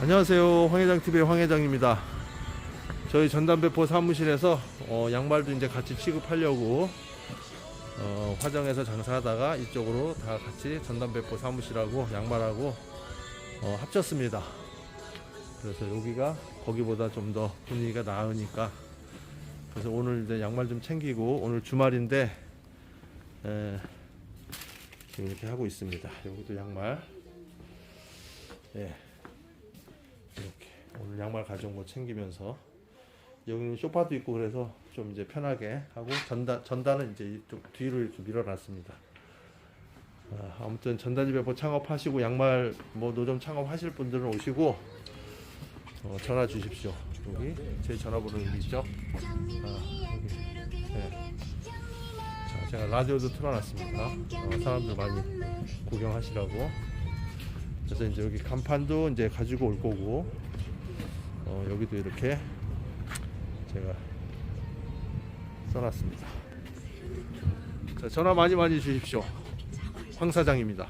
안녕하세요. 황회장 TV의 황회장입니다. 저희 전담배포 사무실에서 어, 양말도 이제 같이 취급하려고 어, 화정에서 장사하다가 이쪽으로 다 같이 전담배포 사무실하고 양말하고 어, 합쳤습니다. 그래서 여기가 거기보다 좀 더 분위기가 나으니까 그래서 오늘 이제 양말 좀 챙기고 오늘 주말인데 에, 지금 이렇게 하고 있습니다. 여기도 양말. 예. 양말 가져온 거 챙기면서 여기는 소파도 있고 그래서 좀 이제 편하게 하고 전단 전단은 이제 이쪽 뒤로 이렇게 밀어놨습니다. 아, 아무튼 전단지 배포 창업하시고 양말 뭐 노점 창업하실 분들은 오시고 어, 전화 주십시오. 여기 제 전화번호 여기 있죠. 아, 여기. 네. 자, 제가 라디오도 틀어놨습니다. 어, 사람들 많이 구경하시라고. 그래서 이제 여기 간판도 이제 가지고 올 거고, 어, 여기도 이렇게 제가 써놨습니다. 자, 전화 많이 많이 주십시오. 황 사장입니다.